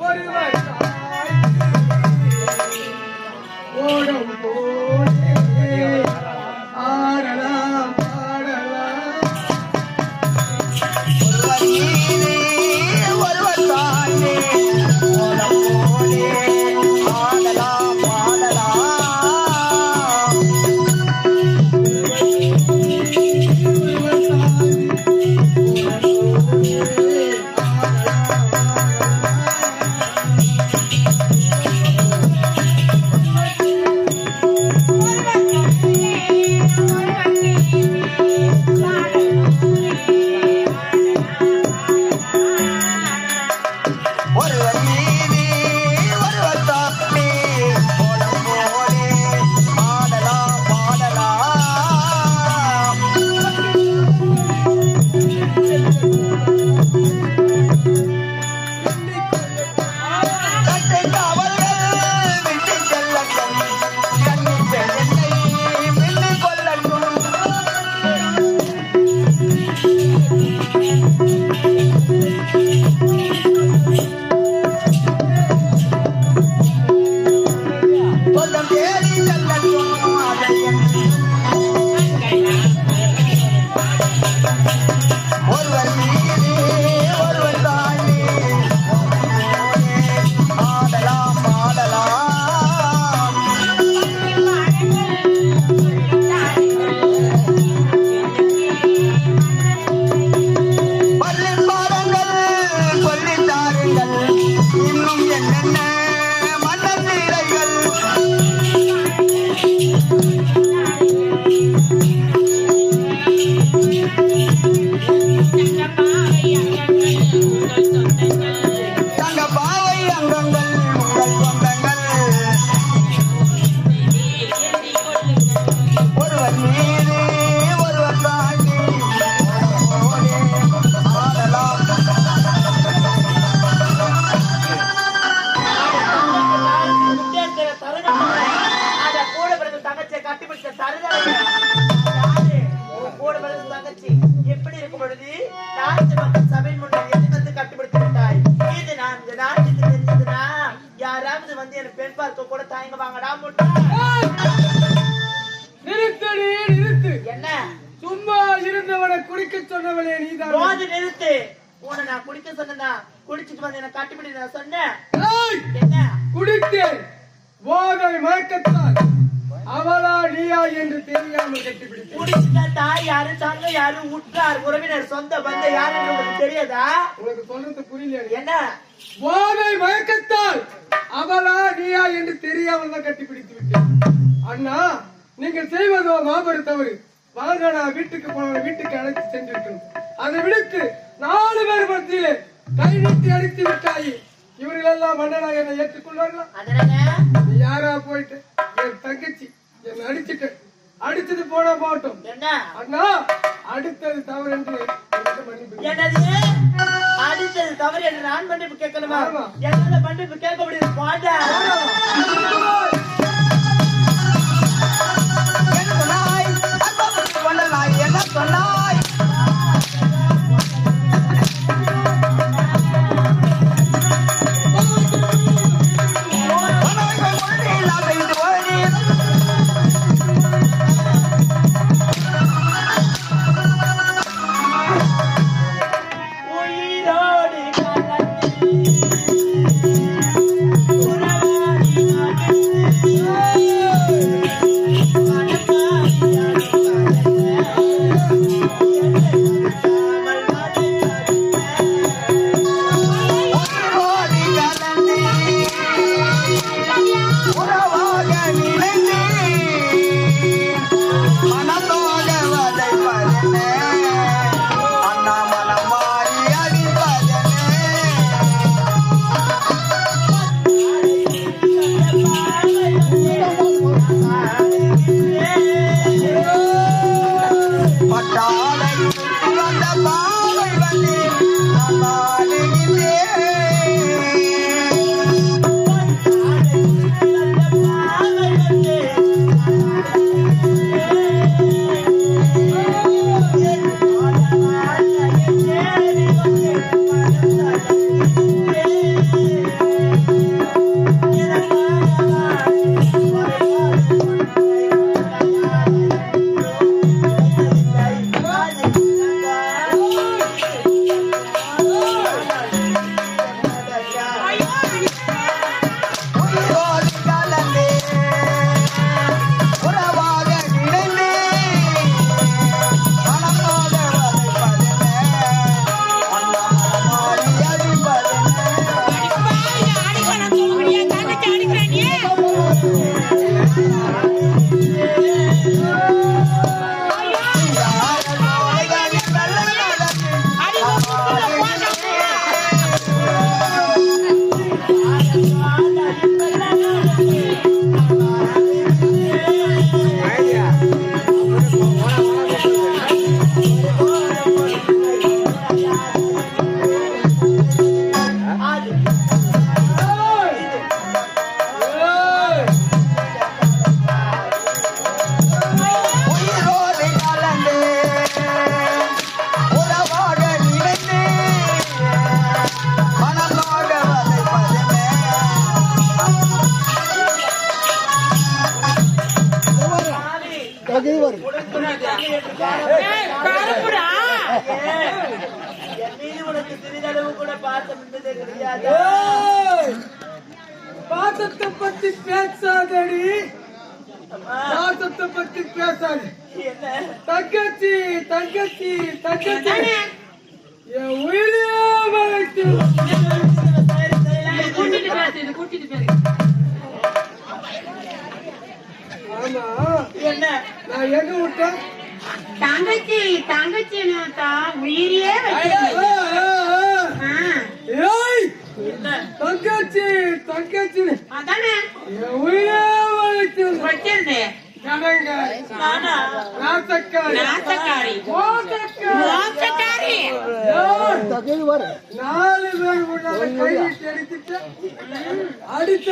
ஒருவர் ஓடம் போலே எப்படி இருக்கும் பொழுது சபை முன்னாடி எது வந்து கட்டுப்படுத்தி விட்டாய் இது நான். இந்த நாட்டுக்கு தெரிஞ்சதுன்னா யாராவது வந்து எனக்கு பெண் பார்க்க கூட தயங்க வாங்கடா முட்டா. நிறுத்தடி நிறுத்து. என்ன? சும்மா இருந்தவனை குடிக்க சொன்னவனே நீதான். போது நிறுத்து. உன்னை நான் குடிக்க சொன்னா குடிச்சிட்டு வந்து எனக்கு கட்டுப்படி நான் சொன்னேன். என்ன? குடித்தேன். போதை மயக்கத்தால். அவளா நீயா என்று தெரியாமல் கட்டிப்பிடித்தேன். குடிச்சிட்டா தாய் யாரு தங்க யாரு உற்றார் உறவினர் சொந்த பந்த யாருன்னு உங்களுக்கு தெரியாதா? உனக்கு சொல்றது புரியல என்ன? போதை மயக்கத்தால் அவளா நீயா என்று தெரியாமல் தான் கட்டிப்பிடித்து விட்டேன். அண்ணா நீங்கள் செய்வதோ மாபெரும் தவறு. வாங்க நான் வீட்டுக்கு போன வீட்டுக்கு அழைத்து சென்றிருக்கணும் அதை விடுத்து நாலு பேர் மத்தியிலே கை நீட்டி அடித்து விட்டாயி. இவர்கள் எல்லாம் மன்னனாக என்னை ஏற்றுக்கொள்வார்களா? நீ யாரா போயிட்டு? என் அடிச்சது போனா போகட்டும் என்ன? அண்ணா அடுத்தது தவறு என்று. என்னது? அடித்தது தவறு என்று நான் மன்னிப்பு கேட்கணுமா. என்னால மன்னிப்பு கேட்க முடியாது. போடா கிடையாது ஏய்! பாசத்தை பத்தி பேசாதடி. பாசத்தை பத்தி பேசாது தங்கச்சி தங்கச்சி தங்கச்சி என் உயிரே வளர்த்து கூட்டிட்டு பேசு இது கூட்டிட்டு பேசு. ஆமா. என்ன? நான் எங்க விட்டேன்? தங்கச்சி தங்கச்சின்னு தான் உயிரியே தங்கச்சி தங்கச்சி. அதானே? உயிரே வளர்த்து வச்சிருந்தே. கடங்க. நானா? நாசக்காரி. நாசக்காரி. மோசக்காரி. மோசக்காரி. ஏய், நாலு பேர் அடிச்ச